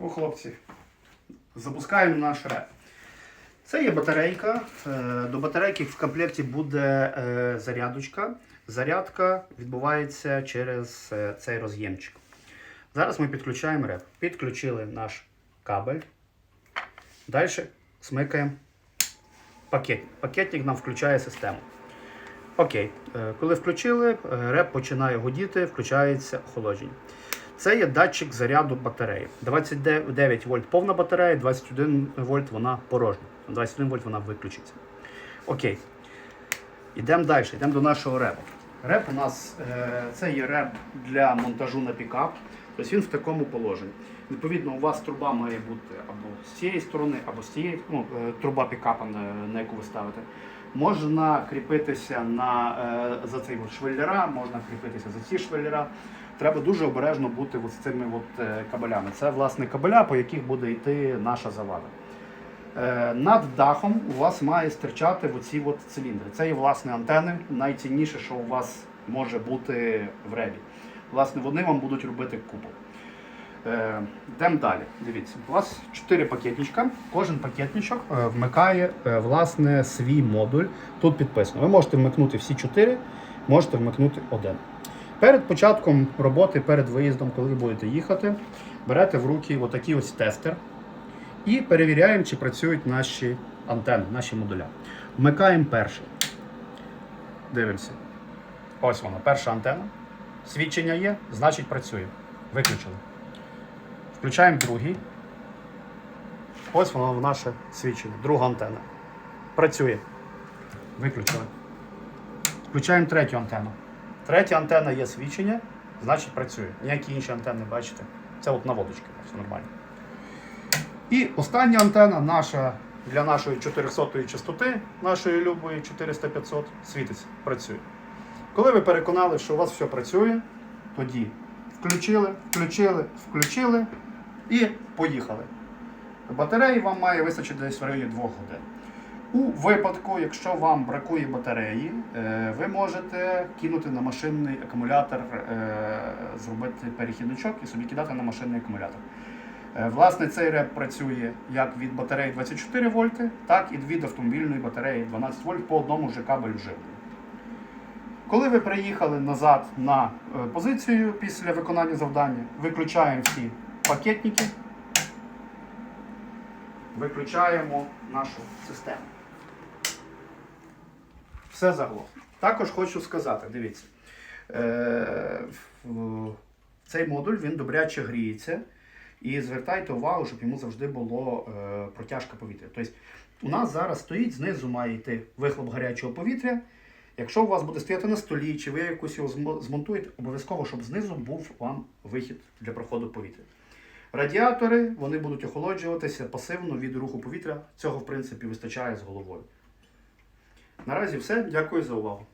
О, хлопці, запускаємо наш реп. Це є батарейка. Е, До батарейки в комплекті буде е, зарядочка. Зарядка відбувається через е, цей роз'ємчик. Зараз ми підключаємо реп. Підключили наш кабель. Далі смикаємо пакет. Пакетник нам включає систему. Окей, коли включили, реп починає гудіти, включається охолодження. Це є датчик заряду батареї. 29 вольт повна батарея, 21 вольт вона порожня. 21 вольт вона виключиться. Окей. Йдемо далі, йдемо до нашого репу. Реп у нас е, це є реп для монтажу на пікап. Тобто він в такому положенні. Відповідно, у вас труба має бути або з цієї сторони, або з цієї ну, е, труба пікапа, на, яку ви ставите. Можна кріпитися на, е, за цей швеллера, можна кріпитися за ці швеллера. Треба дуже обережно бути з цими от, е, кабелями. Це власне кабеля, по яких буде йти наша завада. Е, Над дахом у вас має стирчати оці от циліндри. Це є власне антени, найцінніше, що у вас може бути в ребі. Власне, вони вам будуть робити купол. Е, Йдемо далі. Дивіться, у вас 4 пакетничка. Кожен пакетничок вмикає власне свій модуль. Тут підписано. Ви можете вмикнути всі 4, можете вмикнути один. Перед початком роботи, перед виїздом, коли ви будете їхати, берете в руки отакий ось тестер і перевіряємо, чи працюють наші антени, наші модуля. Вмикаємо перший. Дивимося. Ось вона, перша антенна. Свідчення є, значить працює. Виключили. Включаємо другий. Ось воно наше свідчення. Друга антенна. Працює. Виключили. Включаємо третю антенну. Третя антенна є свідчення, значить працює. Ніякі інші антенни, бачите? Це от наводочки, все нормально. І остання антенна наша для нашої 400-ї частоти, нашої любої 400-500, світиться, працює. Коли ви переконали, що у вас все працює, тоді включили, включили, включили і поїхали. Батареї вам має вистачити десь в районі 2 годин. У випадку, якщо вам бракує батареї, е, ви можете кинути на машинний акумулятор, е, зробити перехідничок і собі кидати на машинний акумулятор. Е, Власне, цей реп працює як від батареї 24 вольти, так і від автомобільної батареї 12 вольт по одному ж кабелю живлення. Коли ви приїхали назад на позицію після виконання завдання, виключаємо всі пакетники, виключаємо нашу систему. Все загалом. Також хочу сказати, дивіться, е, цей модуль він добряче гріється. І звертайте увагу, щоб йому завжди було е, протяжка повітря. Тобто у нас зараз стоїть, знизу має йти вихлоп гарячого повітря. Якщо у вас буде стояти на столі, чи ви якось його змонтуєте, обов'язково, щоб знизу був вам вихід для проходу повітря. Радіатори вони будуть охолоджуватися пасивно від руху повітря. Цього, в принципі, вистачає з головою. Наразі все. Дякую за увагу.